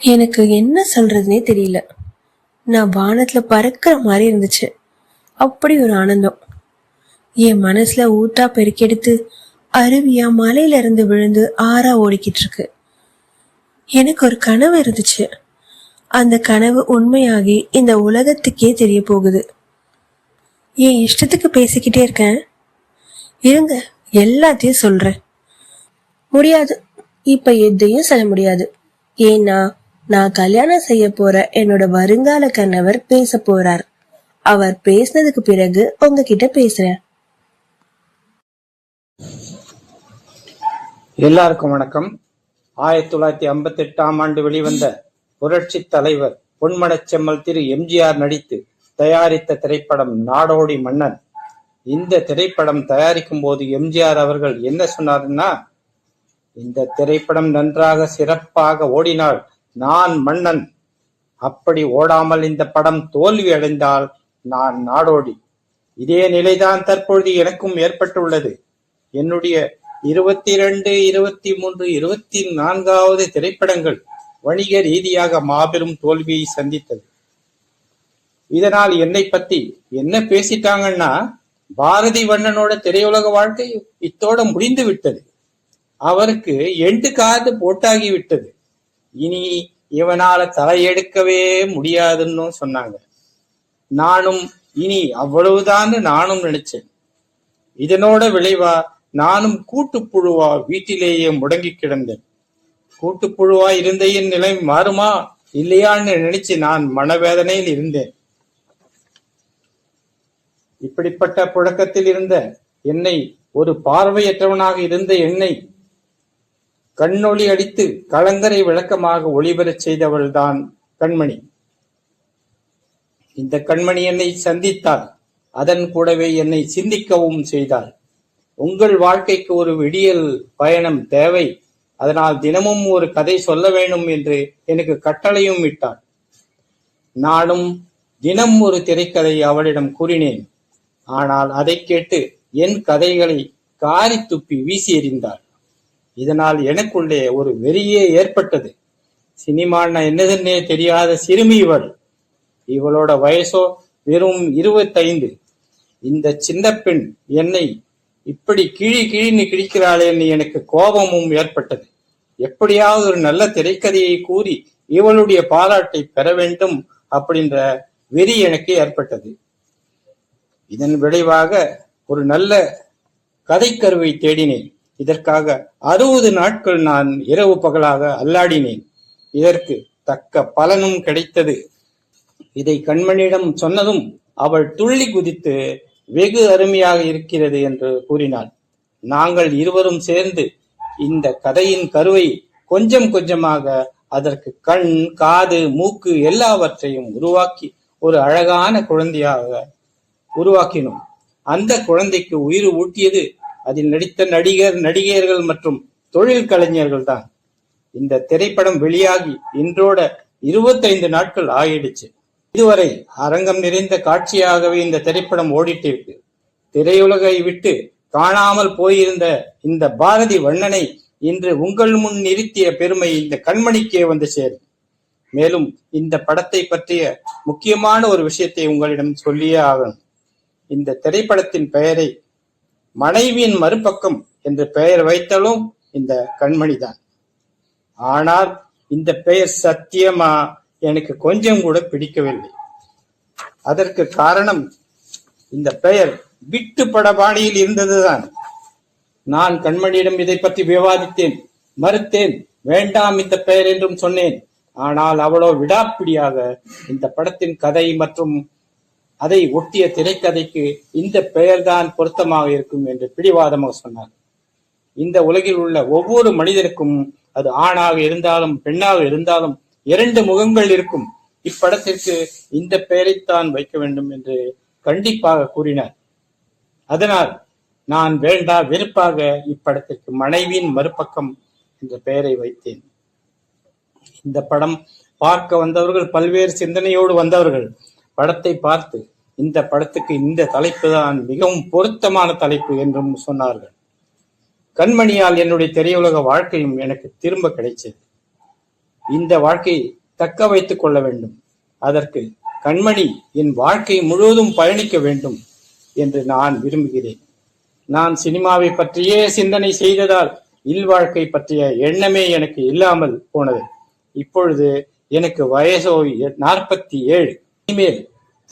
எனக்கு என்ன சொல்றதுனே தெரியல. நான் வானத்துல பறக்கிற மாதிரி இருந்துச்சு. அப்படி ஒரு ஆனந்தம். என் மனசுல ஊத்தா பெருக்கெடுத்து அருவியா மலையில இருந்து விழுந்து ஆறா ஓடிக்கிட்டு இருக்கு. எனக்கு ஒரு கனவு இருந்துச்சு. அந்த கனவு உண்மையாகி இந்த உலகத்துக்கே தெரிய போகுது. என் இஷ்டத்துக்கு பேசிக்கிட்டே இருக்கேன். இருங்க எல்லாத்தையும் சொல்றேன். முடியாது. இப்ப எதையும் சொல்ல முடியாது. ஏன்னா நான் கல்யாணம் செய்ய போற என்னோட வருங்கால கணவர் பேச போறார். அவர் பேசினதுக்கு பிறகு உங்ககிட்ட பேசுறேன். எல்லாருக்கும் வணக்கம். ஆயிரத்தி தொள்ளாயிரத்தி ஐம்பத்தி எட்டாம் ஆண்டு வெளிவந்த புரட்சி தலைவர் பொன்மனச்செம்மல் திரு எம்ஜிஆர் நடித்து தயாரித்த திரைப்படம் நாடோடி மன்னன். இந்த திரைப்படம் தயாரிக்கும் போது எம்ஜிஆர் அவர்கள் என்ன சொன்னாருன்னா இந்த திரைப்படம் நன்றாக சிறப்பாக ஓடினால் நான் மன்னன். அப்படி ஓடாமல் இந்த படம் தோல்வி அடைந்தால் நான் நாடோடி. இதே நிலைதான் தற்பொழுது எனக்கும் ஏற்பட்டுள்ளது. என்னுடைய இருபத்தி இரண்டு இருபத்தி மூன்று இருபத்தி நான்காவது திரைப்படங்கள் வணிக ரீதியாக மாபெரும் தோல்வியை சந்தித்தது. இதனால் என்னை பத்தி என்ன பேசிட்டாங்கன்னா பாரதி வண்ணனோட திரையுலக வாழ்க்கை இத்தோட முடிந்து விட்டது. அவருக்கு எண்டு காது போட்டாகி விட்டது. இனி இவனால தலையெடுக்கவே முடியாதுன்னு சொன்னாங்க. நானும் இனி அவ்வளவுதான்னு நானும் நினைச்சேன். இதனோட விளைவா நானும் கூட்டுப்புழுவா வீட்டிலேயே முடங்கி கிடந்தேன். கூட்டுப்புழுவா இருந்த என் நிலை மாறுமா இல்லையான்னு நினைச்சு நான் மனவேதனையில் இருந்தேன். இப்படிப்பட்ட புழக்கத்தில் இருந்த என்னை ஒரு பார்வையற்றவனாக இருந்த என்னை கண்ணொளி அடித்து கலங்கரை விளக்கமாக ஒளிபெறச் செய்தவள்தான் கண்மணி. இந்த கண்மணி என்னை சந்தித்தாள். அதன் கூடவே என்னை சிந்திக்கவும் செய்தாள். உங்கள் வாழ்க்கைக்கு ஒரு விடியல் பயணம் தேவை. அதனால் தினமும் ஒரு கதை சொல்ல வேண்டும் என்று எனக்கு கட்டளையும் விட்டாள் நானும் தினம் ஒரு திரைக்கதை அவளிடம் கூறினேன். ஆனால் அதை கேட்டு என் கதைகளை காரி துப்பி வீசி எறிந்தாள். இதனால் எனக்குள்ளே ஒரு வெறியே ஏற்பட்டது. சினிமான்னா என்னதுன்னே தெரியாத சிறுமி இவள். இவளோட வயசோ வெறும் இருபத்தைந்து. இந்த சின்ன பெண் என்னை இப்படி கிழி கிழின்னு கிழிக்கிறாளேன்னு எனக்கு கோபமும் ஏற்பட்டது. எப்படியாவது ஒரு நல்ல திரைக்கதையை கூறி இவளுடைய பாராட்டை பெற வேண்டும் அப்படின்ற வெறி எனக்கு ஏற்பட்டது. இதன் விளைவாக ஒரு நல்ல கதைக்கருவை தேடினேன். இதற்காக அறுபது நாட்கள் நான் இரவு பகலாக அல்லாடினேன். இதற்கு தக்க பலனும் கிடைத்தது. இதை கண்மணியிடம் சொன்னதும் அவள் துள்ளி குதித்து வெகு அருமையாக இருக்கிறது என்று கூறினாள். நாங்கள் இருவரும் சேர்ந்து இந்த கதையின் கருவை கொஞ்சம் கொஞ்சமாக அதற்கு கண் காது மூக்கு எல்லாவற்றையும் உருவாக்கி ஒரு அழகான குழந்தையாக உருவாக்கினோம். அந்த குழந்தைக்கு உயிர் ஊட்டியது அதில் நடித்த நடிகர் நடிகையர்கள் மற்றும் தொழில் கலைஞர்கள் தான். இந்த திரைப்படம் வெளியாகி இன்றோட இருபத்தைந்து நாட்கள் ஆயிடுச்சு. இதுவரை அரங்கம் நிறைந்த காட்சியாகவே இந்த திரைப்படம் ஓடிட்டு இருக்கு திரையுலகை விட்டு காணாமல் போயிருந்த இந்த பாரதி வண்ணனை இன்று உங்கள் முன் நிறுத்திய பெருமை இந்த கண்மணிக்கே வந்து சேரும். மேலும் இந்த படத்தை பற்றிய முக்கியமான ஒரு விஷயத்தை உங்களிடம் சொல்லியே ஆகணும். இந்த திரைப்படத்தின் பெயரை மனைவியின் மறுபக்கம் என்று பெயர் வைத்தாலும் இந்த கண்மணிதான். ஆனால் இந்த பெயர் சத்தியமா எனக்கு கொஞ்சம் கூட பிடிக்கவில்லை. அதற்கு காரணம் இந்த பெயர் விட்டு படபாணியில் இருந்ததுதான். நான் கண்மணியிடம் இதை பற்றி விவாதித்தேன் மறுத்தேன் வேண்டாம் இந்த பெயர் என்றும் சொன்னேன். ஆனால் அவ்வளோ விடாப்பிடியாக இந்த படத்தின் கதை மற்றும் அதை ஒட்டிய திரைக்கதைக்கு இந்த பெயர்தான் பொருத்தமாக இருக்கும் என்று பிடிவாதமாக சொன்னார். இந்த உலகில் உள்ள ஒவ்வொரு மனிதனுக்கும் அது ஆணாக இருந்தாலும் பெண்ணாக இருந்தாலும் இரண்டு முகங்கள் இருக்கும். இப்படத்திற்கு இந்த பெயரைத்தான் வைக்க வேண்டும் என்று கண்டிப்பாக கூறினார். அதனால் நான் வேண்டா வெறுப்பாக இப்படத்திற்கு மனைவியின் மறுபக்கம் என்ற பெயரை வைத்தேன். இந்த படம் பார்க்க வந்தவர்கள் பல்வேறு சிந்தனையோடு வந்தவர்கள் படத்தை பார்த்து இந்த படத்துக்கு இந்த தலைப்பு தான் மிகவும் பொருத்தமான தலைப்பு என்றும் சொன்னார்கள். கண்மணியால் என்னுடைய திரையுலக வாழ்க்கையும் எனக்கு திரும்ப கிடைச்சது. இந்த வாழ்க்கையை தக்க வைத்துக் கொள்ள வேண்டும். அதற்கு கண்மணி என் வாழ்க்கை முழுவதும் பயணிக்க வேண்டும் என்று நான் விரும்புகிறேன். நான் சினிமாவை பற்றியே சிந்தனை செய்ததால் இல்வாழ்க்கை பற்றிய எண்ணமே எனக்கு இல்லாமல் போனது. இப்பொழுது எனக்கு வயசோ நாற்பத்தி ஏழு. இனிமேல்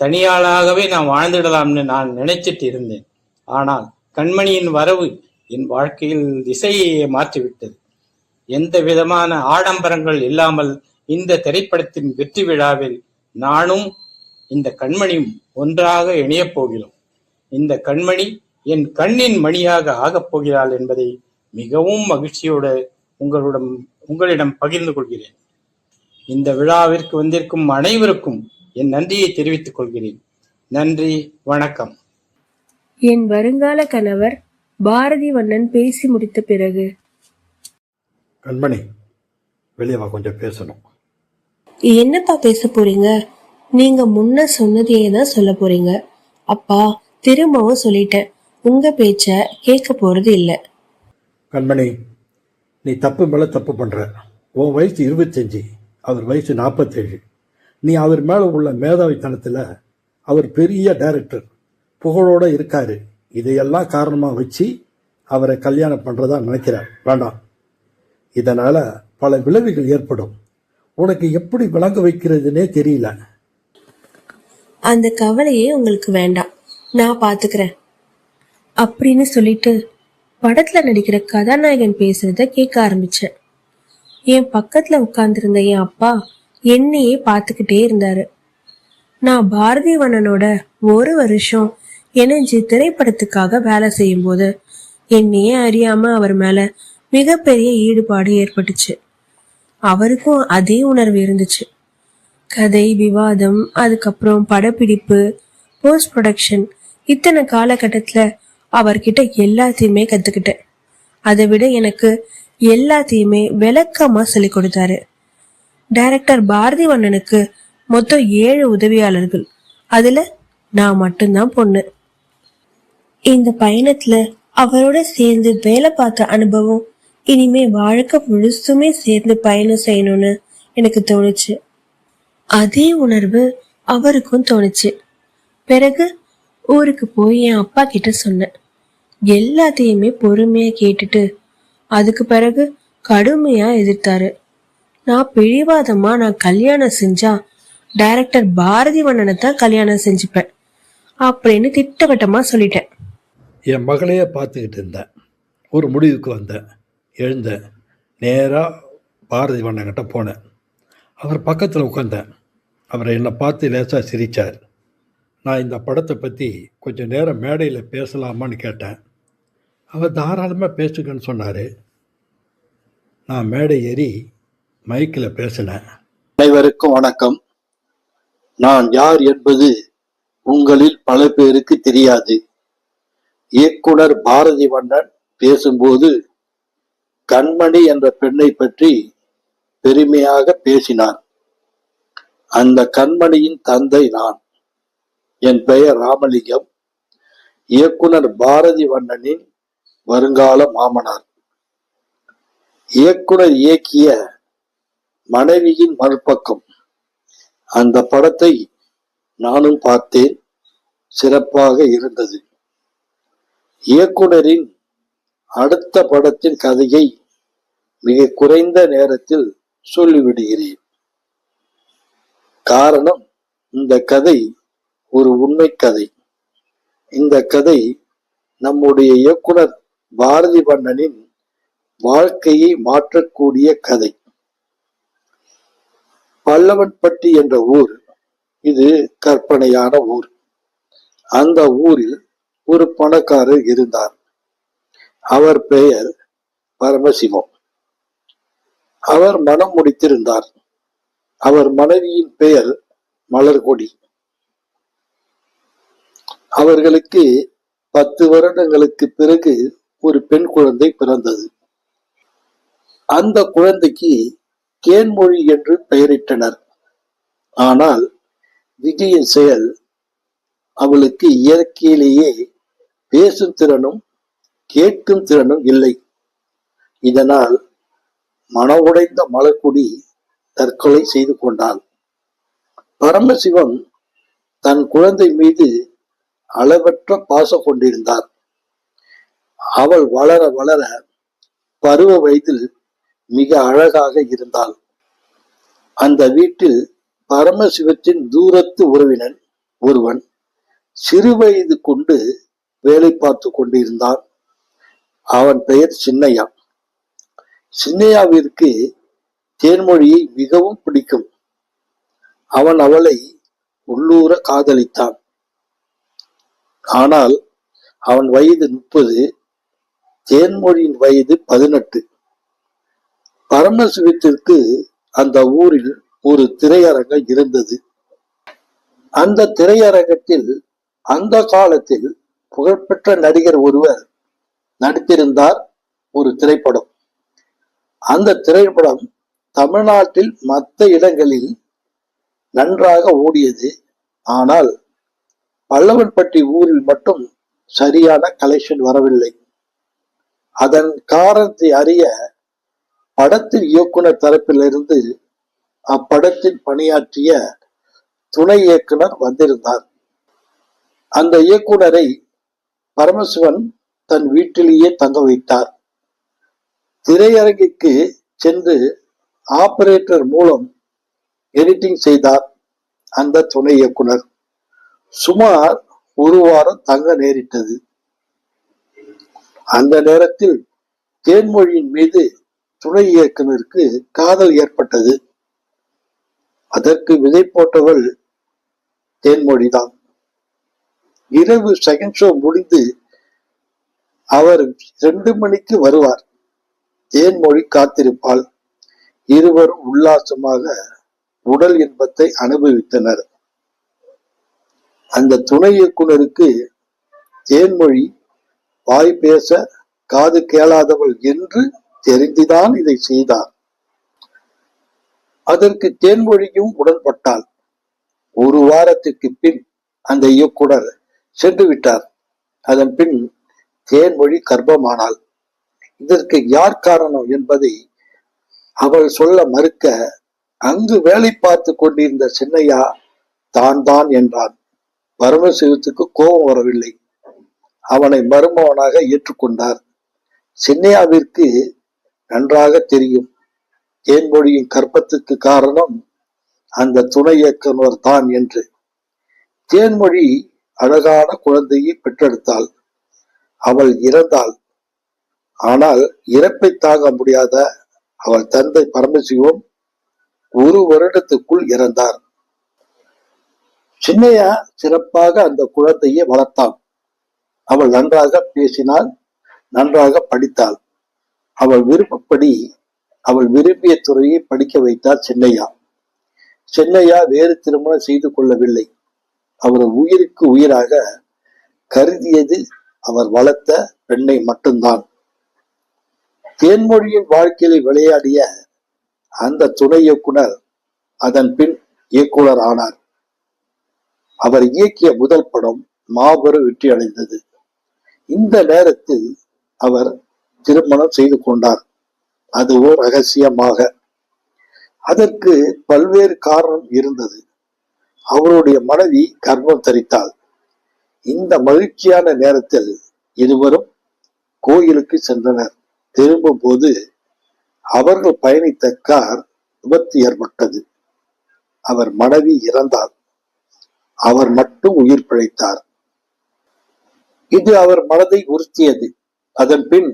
தனியாளாகவே நான் வாழ்ந்துடலாம்னு நான் நினைச்சிட்டு இருந்தேன். ஆனால் கண்மணியின் வரவு என் வாழ்க்கையில் திசையை மாற்றிவிட்டது. எந்த விதமான ஆடம்பரங்கள் இல்லாமல் இந்த திரைப்படத்தின் வெற்றி விழாவில் நானும் இந்த கண்மணியும் ஒன்றாக இணையப் போகிறோம். இந்த கண்மணி என் கண்ணின் மணியாக ஆகப் போகிறாள் என்பதை மிகவும் மகிழ்ச்சியோடு உங்களிடம் உங்களிடம் பகிர்ந்து கொள்கிறேன். இந்த விழாவிற்கு வந்திருக்கும் அனைவருக்கும் என் நன்றியை தெரிவித்துக் கொள்கிறேன். நன்றி வணக்கம். என் வருங்கால கணவர் பாரதி வண்ணன் பேசி முடித்த பிறகு. கண்மணி வெளியே வா கொஞ்சம் பேசணும். என்னப்பா பேச போறீங்க? நீங்க முன்ன சொன்னதையே தான் சொல்ல போறீங்க. அப்பா திரும்பவும் சொல்லிட்டேன். உங்க பேச்ச கேட்க போறது இல்ல. கண்மணி நீ தப்பு மேலே தப்பு பண்ணுற உன் வயசு இருபத்தஞ்சி அவர் வயசு நாற்பத்தேழு நீ அவர் மேலே உள்ள மேதாவித்தனத்தில் அவர் பெரிய டைரக்டர் புகழோட இருக்கார். இதையெல்லாம் காரணமாக வச்சு அவரை கல்யாணம் பண்ணுறதா நினைக்கிறார். வேண்டாம். இதனால் பல விளைவுகள் ஏற்படும். உனக்கு எப்படி விளங்க வைக்கிறதுனே தெரியல. அந்த கவலையே உங்களுக்கு வேண்டாம். நான் பார்த்துக்கிறேன் அப்படின்னு சொல்லிட்டு படத்துல நடிக்கிற கதாநாயகன் பேசுறத கேட்க ஆரம்பிச்சேன். என் பக்கத்துல உட்காந்துருந்த என் அப்பா என்னையே பார்த்துக்கிட்டே இருந்தாரு. நான் பாரதி வண்ணனோட ஒரு வருஷம் எனர்ஜி திரைப்படத்துக்காக வேலை செய்யும்போது என்னையே அறியாம அவர் மேல மிகப்பெரிய ஈடுபாடு ஏற்பட்டுச்சு. அவருக்கும் அதே உணர்வு இருந்துச்சு. கதை விவாதம் அதுக்கப்புறம் படப்பிடிப்பு போஸ்ட் ப்ரொடக்ஷன் இத்தனை காலகட்டத்தில் அவர்கிட்ட எல்லாத்தையுமே கற்றுக்கிட்டேன் அதை விட எனக்கு எல்லாத்தையுமே விளக்கமாக சொல்லிக் கொடுத்தாரு. டைரக்டர் பாரதி வண்ணனுக்கு மொத்தம் ஏழு உதவியாளர்கள். அதுல நான் மட்டும்தான் பொண்ணு. இந்த பயணத்துல அவரோட சேர்ந்து வேலை பார்த்த அனுபவம் இனிமே வாழ்க்கை முழுசுமே சேர்ந்து பயணம் செய்யணும்னு எனக்கு தோணுச்சு. அதே உணர்வு அவருக்கும் தோணுச்சு. பிறகு ஊருக்கு போய் என் அப்பா கிட்ட சொன்னேன். எல்லாத்தையுமே பொறுமையா கேட்டுட்டு அதுக்கு பிறகு கடுமையா எதிர்த்தாரு. நான் பிடிவாதமா நான் கல்யாணம் செஞ்சா டைரக்டர் பாரதி வண்ணனை தான் கல்யாணம் செஞ்சுப்பேன் அப்படின்னு திட்டவட்டமா சொல்லிட்டேன். என் மகளையே பார்த்துக்கிட்டு இருந்தேன். ஒரு முடிவுக்கு வந்தேன். எழுந்தேன். நேராக பாரதி வண்ணங்கிட்ட போனேன். அவர் பக்கத்தில் உட்காந்தேன் அவர் என்னை பார்த்து லேசாக சிரித்தார் நான் இந்த படத்தை பற்றி கொஞ்சம் நேரம் மேடையில் பேசலாமான்னு கேட்டேன். அவர் தாராளமாக பேசுங்கன்னு சொன்னார். நான் மேடை ஏறி மைக்கில் பேசினேன். அனைவருக்கும் வணக்கம். நான் யார் என்பது உங்களில் பல பேருக்கு தெரியாது. இயக்குனர் பாரதி வண்ணன் பேசும்போது கண்மணி என்ற பெண்ணை பற்றி பெருமையாக பேசினார். அந்த கண்மணியின் தந்தை நான். என் பெயர் ராமலிங்கம். இயக்குனர் பாரதி வண்ணனின் வருங்கால மாமனார். இயக்குனர் இயக்கிய மனைவியின் மறுபக்கம். அந்த படத்தை நானும் பார்த்தேன். சிறப்பாக இருந்தது. இயக்குனரின் அடுத்த படத்தின் கதையை மிக குறைந்த நேரத்தில் சொல்லிவிடுகிறேன். காரணம் இந்த கதை ஒரு உண்மை கதை. இந்த கதை நம்முடைய இயக்குனர் பாரதி வண்ணனின் வாழ்க்கையை மாற்றக்கூடிய கதை. பல்லவன்பட்டி என்ற ஊர் இது கற்பனையான ஊர். அந்த ஊரில் ஒரு பணக்காரர் இருந்தார். அவர் பெயர் பரமசிவம். அவர் மனம் முடித்திருந்தார். அவர் மனைவியின் பெயர் மலர்கொடி. அவர்களுக்கு பத்து வருடங்களுக்கு பிறகு ஒரு பெண் குழந்தை பிறந்தது. அந்த குழந்தைக்கு கேன்மொழி என்று பெயரிட்டனர். ஆனால் விஜயின் செயல் அவளுக்கு இயற்கையிலேயே பேசும் திறனும் கேட்கும் திறனும் இல்லை. இதனால் மன உடைந்த மலக்குடி தற்கொலை செய்து கொண்டாள். பரமசிவம் தன் குழந்தை மீது அளவற்ற பாசம் கொண்டிருந்தார். அவள் வளர வளர பருவ வயதில் மிக அழகாக இருந்தாள். அந்த வீட்டில் பரமசிவத்தின் தூரத்து உறவினன் ஒருவன் சிறுவயது கொண்டு வேலை பார்த்து கொண்டிருந்தான். அவன் பெயர் சின்னையா. சின்னையாவிற்கு தேன்மொழியை மிகவும் பிடிக்கும். அவன் அவளை உள்ளூர காதலித்தான். ஆனால் அவன் வயது முப்பது தேன்மொழியின் வயது பதினெட்டு. பரமசிவத்திற்கு அந்த ஊரில் ஒரு திரையரங்கம் இருந்தது. அந்த திரையரங்கத்தில் அந்த காலத்தில் புகழ்பெற்ற நடிகர் ஒருவர் நடித்திருந்தார் ஒரு திரைப்படம். அந்த திரைப்படம் தமிழ்நாட்டில் மற்ற இடங்களில் நன்றாக ஓடியது. ஆனால் பல்லவன்பட்டி ஊரில் மட்டும் சரியான கலெக்ஷன் வரவில்லை. அதன் காரணத்தை அறிய படத்தின் இயக்குனர் தரப்பிலிருந்து அப்படத்தில் பணியாற்றிய துணை இயக்குனர் வந்திருந்தார். அந்த இயக்குனரை பரமசிவன் தன் வீட்டிலேயே தங்க வைத்தார். திரையரங்கிற்கு சென்று ஆபரேட்டர் மூலம் எடிட்டிங் செய்தார் அந்த துணை இயக்குனர். சுமார் ஒரு வாரம் தங்க நேரிட்டது. அந்த நேரத்தில் தேன்மொழியின் மீது துணை இயக்குனருக்கு காதல் ஏற்பட்டது. அதற்கு விதை போட்டவள் தேன்மொழிதான். இரவு செகண்ட் ஷோ முடிந்து அவர் ரெண்டு மணிக்கு வருவார். தேன்மொழி காத்திருப்பாள். இருவரும் உல்லாசமாக உடல் இன்பத்தை அனுபவித்தனர். அந்த துணை இயக்குனருக்கு தேன்மொழி வாய் பேச காது கேளாதவள் என்று தெரிந்துதான் இதை செய்தார். அதற்கு தேன்மொழியும் உடன்பட்டாள். ஒரு வாரத்துக்கு பின் அந்த இயக்குனர் சென்று விட்டார். அதன் பின் தேன்மொழி கர்ப்பமானாள். இதற்கு யார் காரணம் என்பதை அவள் சொல்ல மறுக்க அங்கு வேலை பார்த்து கொண்டிருந்த சின்னையா? தான் தான் என்றான். பரமசிவத்துக்கு கோபம் வரவில்லை. அவனை மருமவனாக ஏற்றுக்கொண்டார். சின்னையாவிற்கு நன்றாக தெரியும். தேன்மொழியின் கற்பத்துக்கு காரணம் அந்த துணை இயக்குனர் தான் என்று. தேன்மொழி அழகான குழந்தையை பெற்றெடுத்தாள். அவள் இறந்தாள். ஆனால் இறப்பை தாங்க முடியாத அவள் தந்தை பரமசிவம் ஒரு வருடத்துக்குள் இறந்தார். சின்னையா சிறப்பாக அந்த குழந்தையை வளர்த்தான் அவள் நன்றாக பேசினாள் நன்றாக படித்தாள். அவள் விருப்பப்படி அவள் விரும்பிய துறையை படிக்க வைத்தார் சென்னையா. சென்னையா வேறு திருமணம் செய்து கொள்ளவில்லை. அவர் உயிருக்கு உயிராக கருதியது அவர் வளர்த்த பெண்ணை மட்டும்தான். தேன்மொழியின் வாழ்க்கையில் விளையாடிய அந்த துணை இயக்குனர் அதன் பின் இயக்குனர் ஆனார். அவர் இயக்கிய முதல் படம் மாபெரும் வெற்றி அடைந்தது. இந்த நேரத்தில் அவர் திருமணம் செய்து கொண்டார். அதுவோ ரகசியமாக. அதற்கு பல்வேறு காரணம் இருந்தது. அவருடைய மனைவி கர்ப்பம் தரித்தாள். இந்த மகிழ்ச்சியான நேரத்தில் இருவரும் கோயிலுக்கு சென்றனர். திரும்பும் போது அவர்கள் பயணித்த கார் விபத்து ஏற்பட்டது. அவர் மனைவி இறந்தார். அவர் மட்டும் உயிர் பிழைத்தார். இது அவர் மனதை உறுத்தியது. அதன் பின்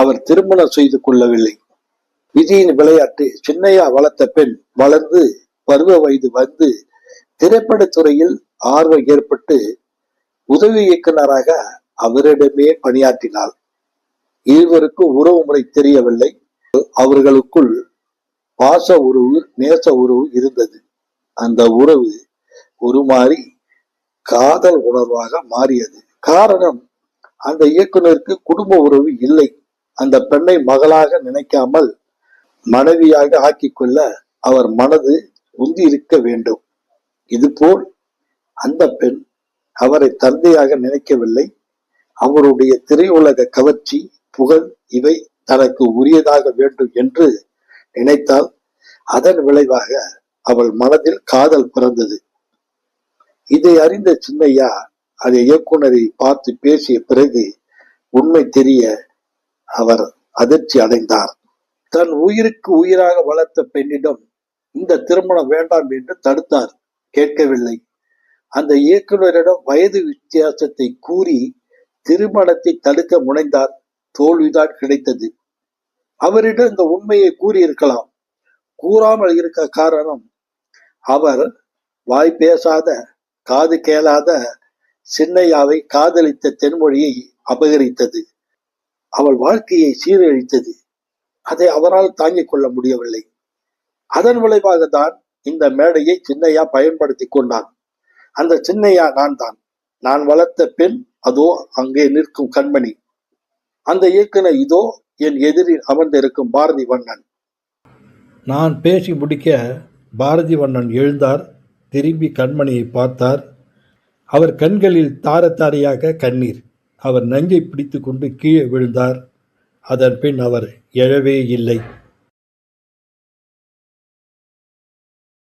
அவர் திருமணம் செய்து கொள்ளவில்லை. விதியின் விளையாட்டு சின்னையா வளர்த்த பெண் வளர்ந்து பருவ வயது வந்து திரைப்படத்துறையில் ஆர்வம் ஏற்பட்டு உதவி இயக்குனராக அவரிடமே பணியாற்றினாள். இருவருக்கும் உறவு முறை தெரியவில்லை. அவர்களுக்குள் பாச உறவு நேச உறவு இருந்தது. அந்த உறவு உருமாறி காதல் உணர்வாக மாறியது. காரணம் அந்த இயக்குனருக்கு குடும்ப உறவு இல்லை. அந்த பெண்ணை மகளாக நினைக்காமல் மனைவியாக ஆக்கிக் கொள்ள அவர் மனது உந்தி இருக்க வேண்டும். இதுபோல் அந்த பெண் அவரை தந்தையாக நினைக்கவில்லை. அவருடைய திரையுலக கவர்ச்சி புகழ் இவை தனக்கு உரியதாக வேண்டும் என்று நினைத்தால் அதன் விளைவாக அவள் மனதில் காதல் பிறந்தது. இதை அறிந்த சின்னையா அதை இயக்குனரை பார்த்து பேசிய பிறகு உண்மை தெரிய அவர் அதிர்ச்சி அடைந்தார். தன் உயிருக்கு உயிராக வளர்த்த பெண்ணிடம் இந்த திருமணம் வேண்டாம் என்று தடுத்தார். கேட்கவில்லை. அந்த இயக்குநரிடம் வயது வித்தியாசத்தை கூறி திருமணத்தை தடுக்க முனைந்தார். தோல்விதான் கிடைத்தது. அவரிடம் இந்த உண்மையை கூறியிருக்கலாம். கூறாமல் இருக்க காரணம் அவர் வாய் பேசாத காது கேளாத சின்னையாவை காதலித்த தென்மொழியை அபகரித்தது. அவள் வாழ்க்கையை சீரழித்தது. அதை அவரால் தாங்கிக் கொள்ள முடியவில்லை. அதன் விளைவாக தான் இந்த மேடையை சின்னையா பயன்படுத்தி கொண்டான். அந்த சின்னையா நான் தான் நான் வளர்த்த பெண் அதோ அங்கே நிற்கும் கண்மணி. அந்த இயக்குனர் இதோ என் எதிரில் அமர்ந்திருக்கும் பாரதி வண்ணன். நான் பேசி முடிக்க பாரதி வண்ணன் எழுந்தார் திரும்பி கண்மணியை பார்த்தார். அவர் கண்களில் தாரத்தாரியாக கண்ணீர். அவர் நஞ்சை பிடித்துக்கொண்டு கீழே விழுந்தார். அதன் பின் அவர் எழவே இல்லை.